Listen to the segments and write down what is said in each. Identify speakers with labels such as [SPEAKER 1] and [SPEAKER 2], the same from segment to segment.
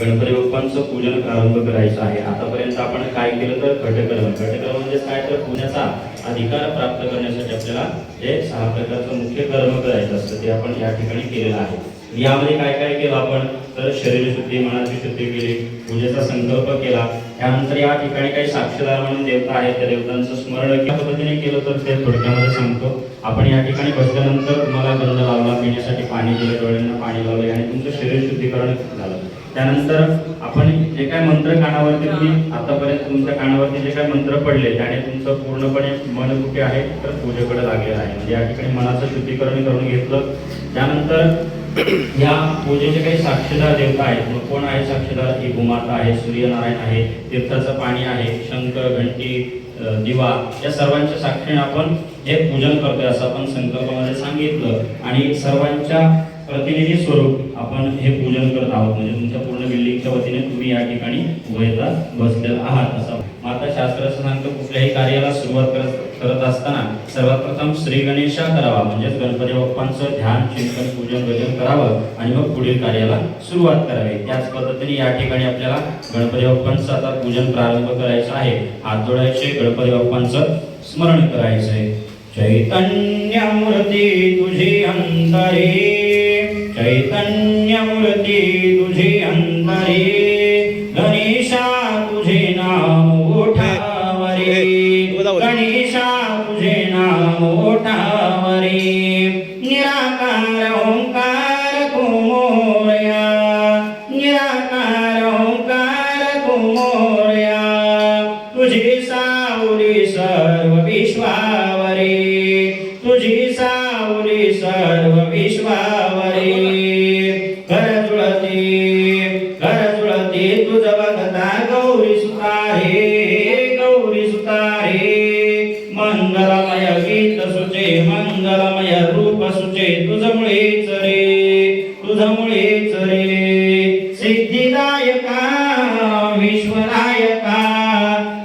[SPEAKER 1] गणपती बाप्पांचं पूजन प्रारंभ करायचं आहे. आतापर्यंत आपण काय केलं तर घटकर्म घटकर्म म्हणजे काय? तर पुण्याचा अधिकार प्राप्त करण्यासाठी आपल्याला हे सहा प्रकारचं मुख्य कर्म करायचं असतं. ते आपण या ठिकाणी केलेलं आहे. यामध्ये काय काय केलं आपण? तर शरीर शुद्धी मनाची शुद्धी केली पूजेचा संकल्प केला. त्यानंतर या ठिकाणी काही साक्षीदार म्हणून देवता आहेत. त्या देवतांचं स्मरण या पद्धतीने केलं तर ते थोडक्यामध्ये सांगतो. आपण या ठिकाणी बसल्यानंतर तुम्हाला गंध लावला पिण्यासाठी पाणी दिलं डोळ्यांना पाणी लावलं आणि तुमचं शरीर शुद्धीकरण झालं. त्यानंतर आपण जे काय मंत्र कानावरती तुम्ही आतापर्यंत तुमच्या कानावरती जे काय मंत्र पडले त्याने तुमचं पूर्णपणे मन कुठे आहे तर पूजेकडे लागलेलं आहे. म्हणजे या ठिकाणी मनाचं शुद्धीकरण करून घेतलं. त्यानंतर या पूजेचे काही साक्षीदार देवता आहेत. मग कोण आहे साक्षीदार? ही भूमाता आहे सूर्यनारायण आहे तीर्थाचं पाणी आहे शंख घंटी दिवा या सर्वांच्या साक्षीने आपण हे पूजन करतोय असं आपण संकल्पामध्ये सांगितलं. आणि सर्वांच्या प्रतिनिधी स्वरूप आपण हे पूजन करत आहोत. म्हणजे तुमच्या पूर्ण बिल्डिंगच्या वतीने तुम्ही या ठिकाणी उभयता बसलेला आहात. असं माता शास्त्र कुठल्याही कार्याला सुरुवात करत करत असताना सर्वात प्रथम श्री गणेशा करावा. म्हणजेच गणपती बाप्पांचं ध्यान चिंतन पूजन वजन करावं आणि मग पुढील कार्याला सुरुवात करावी. त्याच पद्धतीने या ठिकाणी आपल्याला गणपती बाप्पांचं आता पूजन प्रारंभ करायचं आहे. हात जोडायचे गणपती बाप्पांचं स्मरण करायचं आहे चैतन्यमूर्ती तुझी अंतरी चैतन्यमूर्ती तुझी अंतरे गणेशा तुझे नाम ओठावरे गणेशा तुझे नाम ओठावरे निराकार मंगलमय गीत सुचे मंगलमय रूप सुचे तुझमुळेच रे तुझमुळेच रे. सिद्धिदायका विश्वनायका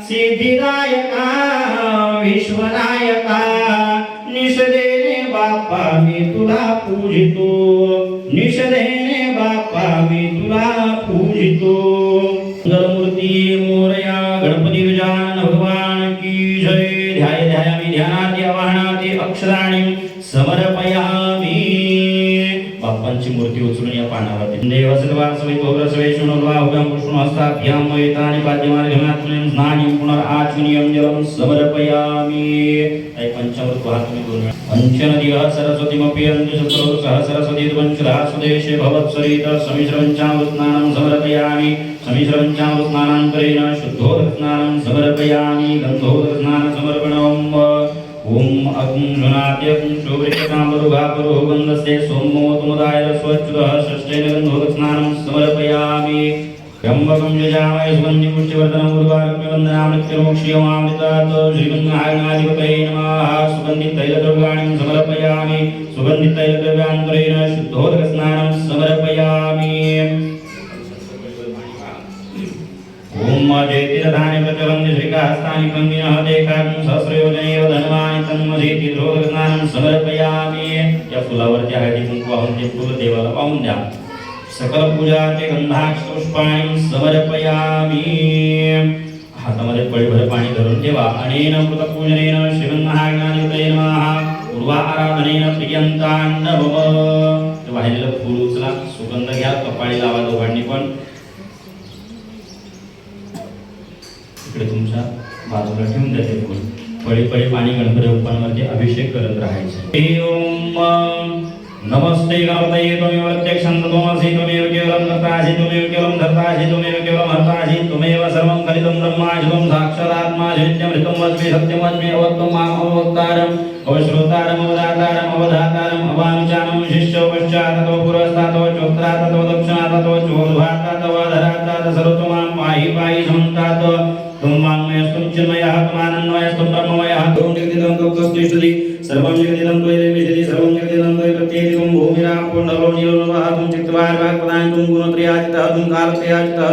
[SPEAKER 1] सिद्धिदायका विश्वनायका. निषदेने बाप्पा मी तुला पूजितो. निषदेने बाप्पा मी तुला पूजितो. मंगलमूर्ती मोरया गणपती बाप्पांची मूर्ती उचलून या पानावरती देव सर्वासवे पौरसवे शुणुर्वा उगम कृष्ण हस्ताभ्याम वैतानि पाद्यमार्गमात्मनं स्नानिं पुनराचुनियं जलं समर्पयामि काही पंचामृत वाहा तुम्ही दोन वेळा पंचनदीः सरस्वतीमपि अन्धशस्त्रोत्सः सरस्वती पंचदः स्वदेशे भवत्सरित समिश्रपञ्चामृतस्नानं समर्पयामि समिश्रपञ्चामृतस्नानान्तरेण शुद्धोदकस्नानं समर्पयामि गन्धोदकस्नानं अग्निनाद्यं शोभृतकामरुगापरो गन्धस्य सोमोतमुदाय स्वच्छुतः षष्ठेन गन्धोदकस्नानं समर्पयामि। त्र्यम्बकं यजामहे सुगन्धिं पुष्टिवर्धनं श्रीगन्धायनाधिपतये नमः। सुगन्धितैलद्रव्याणि समर्पयामि। सुगन्धितैलद्रव्यान्तरेण शुद्धोदकस्नानं समर्पयामि। ओम जयतिरधानि प्रचलन्ति श्रीकास्तानि कङ्गिनः देखाग्ं मध्ये ते तन्मधेति द्रोदकस्नानं समर्पयामि. या फुलावरती हळदी कुंकू वाहून ते फुल देवाला पाहून द्या. सकल पूजा ते गंधाक्ष पुष्पाणि समर्पयामि. हातामध्ये पळीभर पाणी धरून ठेवा. अनेन मृत पूजनेन नमः. पूर्वा आराधनेन प्रियंतांड भव वाहिलेलं फूल उचला सुगंध घ्या कपाळी लावा दोघांनी पण. इकडे तुमच्या बाजूला ठेवून द्या ते फूल. पळी पळी पाणी गणपती अभिषेक करत राहायचे. नमस्ते गणपतये त्वमेव प्रत्यक्षं त्वमसि त्वमेव केवलं कर्तासि त्वमेव केवलं धर्तासि त्वमेव केवलं हर्तासि त्वमेव सर्वं खलितं ब्रह्माजि त्वं साक्षादात्मासि नित्यमृतं वच्मि सत्यमस्मि अवत्वं मामवतारम् अवश्रोतारम् अवदातारम् अवधातारम् अवानुचानं शिष्यो पश्चात्ततो पुरस्तातो चोत्रात्तो दक्षिणात्तो चोर्ध्वात्तो अधरात्तो सर्वतोमां पाहि पाहि समन्तात् त्वं वाङ्मयस्त्वं चिन्मयः त्वमानन्दमयस्त्वं ब्रह्ममयः त्वं जगदिदं सर्वं जगदिदं त्वयि सर्वं जगदिदं त्वयि प्रत्येकं भूमिरां पुण्डलो नीलोनवः त्वं चित्तवारिवाक्पदानि त्वं गुणप्रियाजितः त्वं कालप्रियाजितः